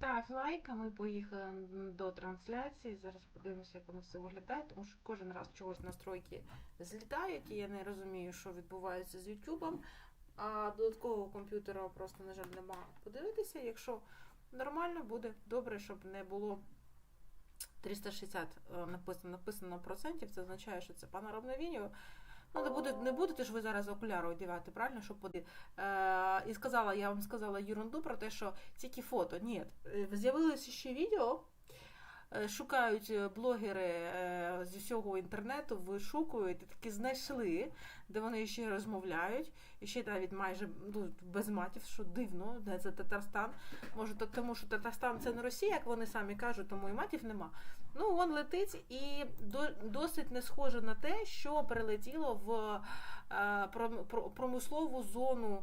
Так, лайк, а ми поїхали до трансляції. Зараз подивимося, як воно все виглядає, тому що кожен раз чогось настройки злітають, і я не розумію, що відбувається з Ютубом. А додаткового комп'ютера просто, на жаль, нема подивитися. Якщо нормально буде, добре, щоб не було 360 е, написано, написано процентів, це означає, що це панорамне відео. Ну, не, буде, не будете ж ви зараз окуляри одягати, правильно, щоб поди. Е, і сказала, я вам сказала ерунду про те, що тільки фото. Ні, Е, з'явилося ще відео. Е, Шукають е, блогери е, з усього інтернету, вишукують і таки знайшли, де вони ще розмовляють, і ще навіть майже ну, без матів, що дивно, де це Татарстан. Може, то тому, що Татарстан це не Росія, як вони самі кажуть, тому і матів нема. Ну, він летить і до, досить не схоже на те, що прилетіло в пром- про- промислову зону,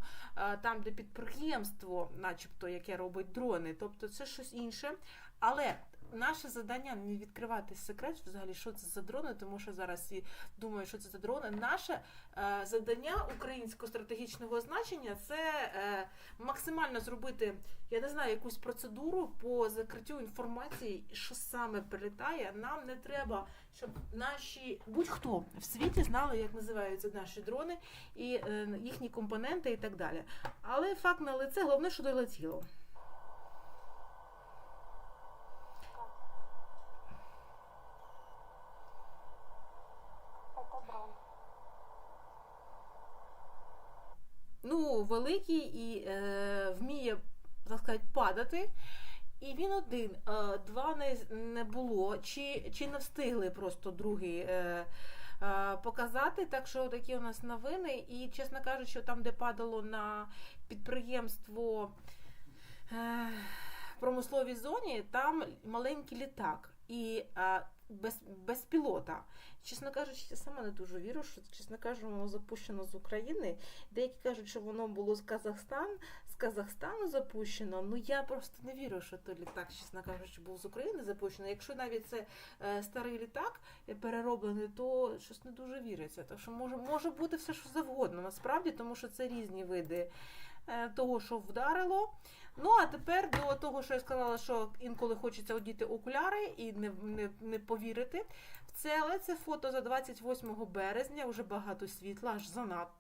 там, де підприємство, начебто, яке робить дрони. Тобто це щось інше. Але наше завдання не відкривати секрет, взагалі, що це за дрони, тому що зараз всі думають, що це за дрони. Наше е, завдання українського стратегічного значення це е, максимально зробити, я не знаю, якусь процедуру по закриттю інформації, що саме прилітає. Нам не треба, щоб наші будь-хто в світі знали, як називаються наші дрони і е, їхні компоненти і так далі. Але факт на лице, головне, що долетіло. Великий і е, вміє, так сказати, падати. І він один, е, два не, не було, чи, чи не встигли просто другий е, е, показати. Так що такі у нас новини. І, чесно кажучи, там, де падало на підприємство е, промисловій зоні, там маленький літак. І е, без, без пілота. Чесно кажучи, я сама не дуже вірю, що, чесно кажучи, воно запущено з України. Деякі кажуть, що воно було з Казахстан, з Казахстану запущено. Ну я просто не вірю, що той літак, чесно кажучи, був з України запущений. Якщо навіть це е, старий літак перероблений, то щось не дуже віриться. Так що може, може бути все, що завгодно, насправді, тому що це різні види того, що вдарило. Ну а тепер до того, що я сказала, що інколи хочеться одіти окуляри і не, не, не повірити в це, але це фото за 28 березня, вже багато світла, аж занадто.